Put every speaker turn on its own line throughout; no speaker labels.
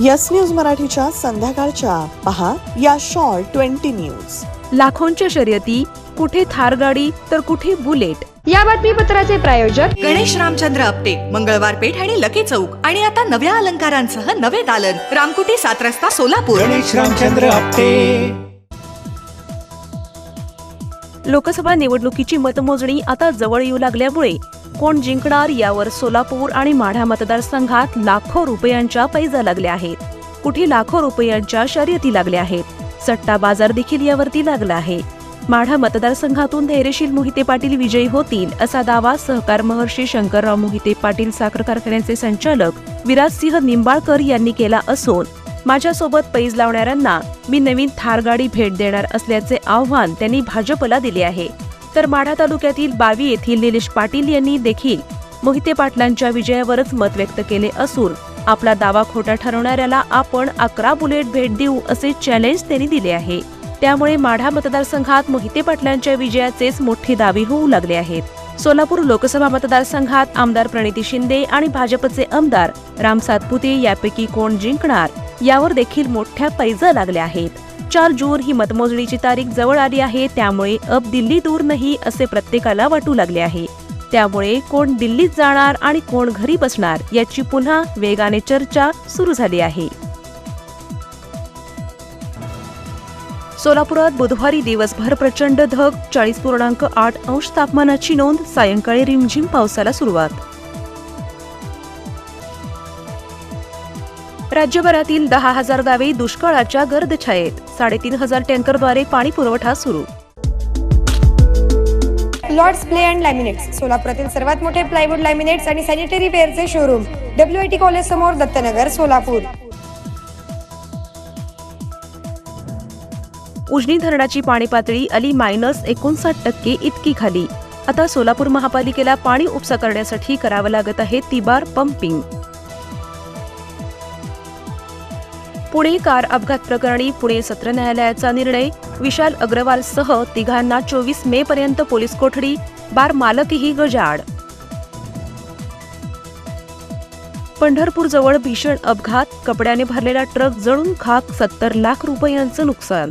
Yes news मराठीच्या संध्याकाळच्या. पहा या शॉर्ट ट्वेंटी न्यूज.
लाखोंच्या शर्यती कुठे थार गाडी तर कुठे बुलेट.
या बातमीपत्राचे प्रायोजक
गणेश रामचंद्र आपटे मंगळवार पेठ आणि लकी चौक. आणि आता नव्या अलंकारांसह नवे दालन. रामकुटी सात रस्ता सोलापूर.
गणेश रामचंद्र आपटे.
लोकसभा निवडणुकीची मतमोजणी आता जवळ येऊ लागल्यामुळे कोण जिंकणार यावर सोलापूर आणि माढा मतदारसंघात लाखो रुपयांच्या पैजा लागल्या आहेत. कुठे लाखो रुपयांच्या शर्यती लागल्या आहेत? सट्टा बाजार देखील यावरती लागला आहे. माढा मतदारसंघातून धैर्यशील मोहिते पाटील विजयी होतील असा दावा सहकार महर्षी शंकरराव मोहिते पाटील साखर कारखान्याचे संचालक विराजसिंह निंबाळकर यांनी केला असून माझ्यासोबत पैज लावणाऱ्यांना मी नवीन थार गाडी भेट देणार असल्याचे आव्हान त्यांनी भाजपला दिले आहे. तर माढा तालुक्यातील बावी येथील निलेश पाटील यांनी देखील मोहिते पाटलांच्या विजयावरच मत व्यक्त केले असून आपला दावा खोटा ठरवणाऱ्याला आपण अकरा बुलेट भेट देऊ असे चॅलेंज त्यांनी दिले आहे. त्यामुळे माढा मतदारसंघात मोहिते पाटलांच्या विजयाचेच मोठे दावे होऊ लागले आहेत. सोलापूर लोकसभा मतदारसंघात आमदार प्रणिती शिंदे आणि भाजपचे आमदार राम सातपुते यापैकी कोण जिंकणार यावर देखील मोठ्या पैजा लागल्या आहेत. चार जून ही मतमोजणीची तारीख जवळ आली आहे त्यामुळे अब दिल्ली दूर नाही असे प्रत्येकाला वाटू लागले आहे. त्यामुळे कोण दिल्लीत जाणार आणि कोण घरी बसणार याची पुन्हा वेगाने चर्चा सुरू झाली आहे. सोलापुरात बुधवारी दिवसभर प्रचंड धग चाळीस पूर्णांक आठ अंश तापमानाची नोंद सायंकाळी रिमझिम पावसाला सुरुवात. राज्यभरातील दहा हजार गावे दुष्काळाच्या गर्दछायेत साडेतीन हजार टँकरद्वारे पाणी पुरवठा सुरू.
लॉर्ड्स प्ले अँड लॅमिनेट्स सोलापुरातील सर्वात मोठे प्लायवूड लॅमिनेट्स आणि sanitary वेअरचे showroom W I T college समोर दत्तनगर सोलापूर.
उजनी धरणाची पाणी पातळी अली मायनस एकोणसाठ टक्के इतकी खाली. आता सोलापूर महापालिकेला पाणी उपसा करण्यासाठी करावं लागत आहे तिबार पंपिंग. पुणे कार अपघात प्रकरणी पुणे सत्र न्यायालयाचा निर्णय. विशाल अग्रवालसह तिघांना चोवीस मे पर्यंत पोलीस कोठडी बार मालकही गजाड पंढरपूरजवळ भीषण अपघात कपड्याने भरलेला ट्रक जळून खाक सत्तर लाख रुपयांचं नुकसान.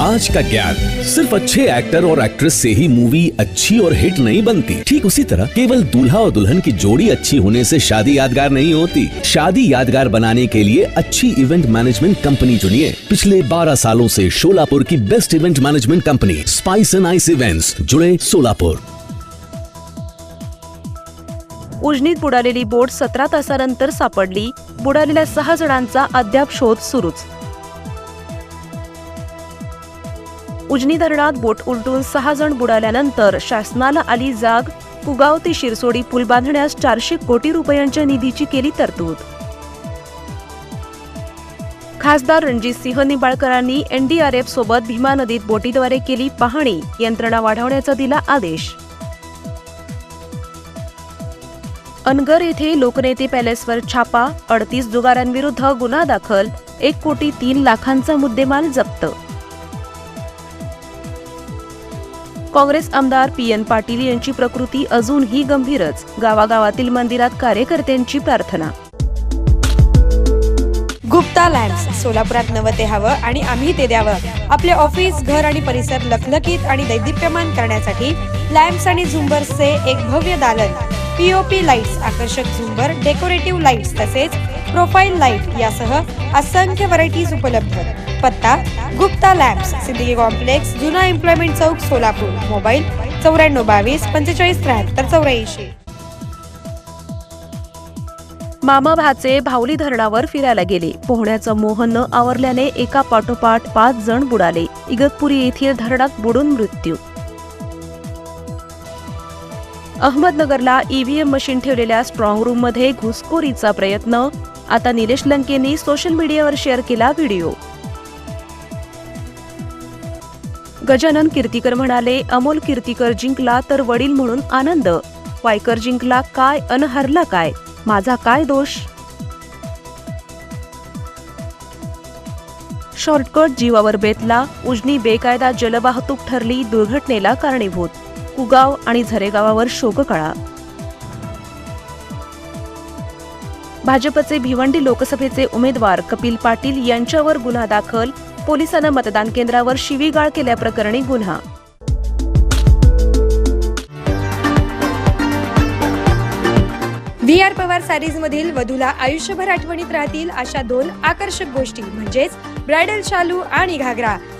आज का ज्ञान सिर्फ़ अच्छे एक्टर और एक्ट्रेस से ही मूवी अच्छी और हिट नहीं बनती। ठीक उसी तरह केवल दूल्हा और दुल्हन की जोड़ी अच्छी होने से शादी यादगार नहीं होती। शादी यादगार बनाने के लिए अच्छी इवेंट मैनेजमेंट कंपनी चुनिए। पिछले 12 सालों से शोलापुर की best event management company spice and ice events जुड़े सोलापुर
उजनीत बुडालेली बोट सतरा तासानंतर सापडली. बुडालेल्या सहा जणांचा अद्याप शोध सुरूच. उजनी धरणात बोट उलटून सहा जण बुडाल्यानंतर शासनाला आली जाग. कुगाव ते शिरसोडी पूल बांधण्यास चारशे कोटी रुपयांच्या निधीची केली तरतूद. खासदार रणजित सिंह निंबाळकरांनी एनडीआरएफ सोबत भीमा नदीत बोटीद्वारे केली पाहणी यंत्रणा वाढवण्याचा दिला आदेश. अनगर येथे लोकनेते पॅलेसवर छापा अडतीस जुगारांविरुद्ध गुन्हा दाखल एक कोटी तीन लाखांचा मुद्देमाल जप्त. काँग्रेस आमदार पी एन पाटील यांची प्रकृती अजूनही गंभीरच. गावागावातील मंदिरात कार्यकर्त्यांची प्रार्थना.
गुप्ता लॅम्प्स सोलापुरात नवं ते हवं आणि आम्ही ते द्यावं. आपले ऑफिस घर आणि परिसर लखलखीत आणि दैदिप्यमान करण्यासाठी लॅम्प्स आणि झुंबर्सचे एक भव्य दालन. पीओपी लाईट्स आकर्षक झुंबर डेकोरेटिव्ह लाईट्स तसेच प्रोफाईल लाइट यासह असंख्य व्हरायटीज उपलब्ध. पत्ता गुप्ता लॅम्प्स सिद्दीकी कॉम्प्लेक्स जुना एम्प्लॉयमेंट चौक सोलापूर मोबाईल चौऱ्याण्णव बावीस पंचेचाळीस त्र्याहत्तर चौऱ्याऐंशी.
मामा भाचे भावली धरणावर फिरायला गेले. पोहण्याचं मोहन न आवरल्याने एका पाठोपाठ पाच जण बुडाले. इगतपुरी येथील धरणात बुडून मृत्यू. अहमदनगरला ईव्हीएम मशीन ठेवलेल्या स्ट्रॉंग रूममध्ये घुसखोरीचा प्रयत्न. आता निलेश लंकेंनी सोशल मीडियावर शेअर केला व्हिडिओ गजानन कीर्तीकर म्हणाले अमोल कीर्तीकर जिंकला तर वडील म्हणून आनंद. वायकर जिंकला काय अन हरला काय? माझा काय दोष? शॉर्टकट जीवावर बेतला. उजनी बेकायदा जलवाहतूक ठरली दुर्घटनेला कारणीभूत. कुगाव आणि झरेगावावर शोककळा भाजपचे भिवंडी लोकसभेचे उमेदवार कपिल पाटील यांच्यावर गुन्हा दाखल. पोलिसांना मतदान केंद्रावर शिवीगाळ केल्याप्रकरणी गुन्हा.
व्ही आर पवार सारीज मधील वधूला आयुष्यभर आठवणीत राहतील अशा दोन आकर्षक गोष्टी म्हणजेच ब्रायडल शालू आणि घागरा.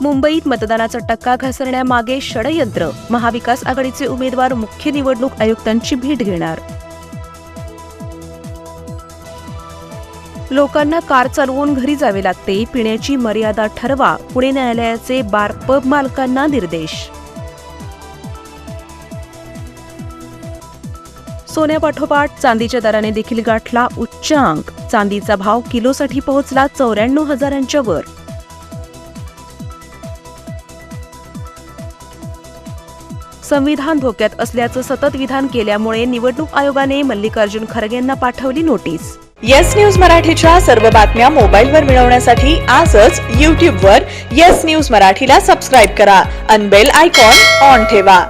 मुंबईत मतदानाचा टक्का घसरण्यामागे षडयंत्र. महाविकास आघाडीचे उमेदवार मुख्य निवडणूक आयुक्तांची भेट घेणार. लोकांना कार चालवून घरी जावे लागते पिण्याची मर्यादा ठरवा पुणे न्यायालयाचे बार पब मालकांना निर्देश. सोन्यापाठोपाठ चांदीच्या दराने देखील गाठला उच्चांक. चांदीचा भाव किलोसाठी पोहोचला चौऱ्याण्णव हजारांच्या वर. संविधान धोक्यात असल्याचं सतत विधान केल्यामुळे निवडणूक आयोगाने मल्लिकार्जुन खरगेंना पाठवली नोटीस.
येस न्यूज मराठीच्या सर्व बातम्या मोबाईलवर मिळवण्यासाठी आजच यूट्यूबवर येस न्यूज मराठीला सबस्क्राईब करा अनबेल आयकॉन ऑन ठेवा.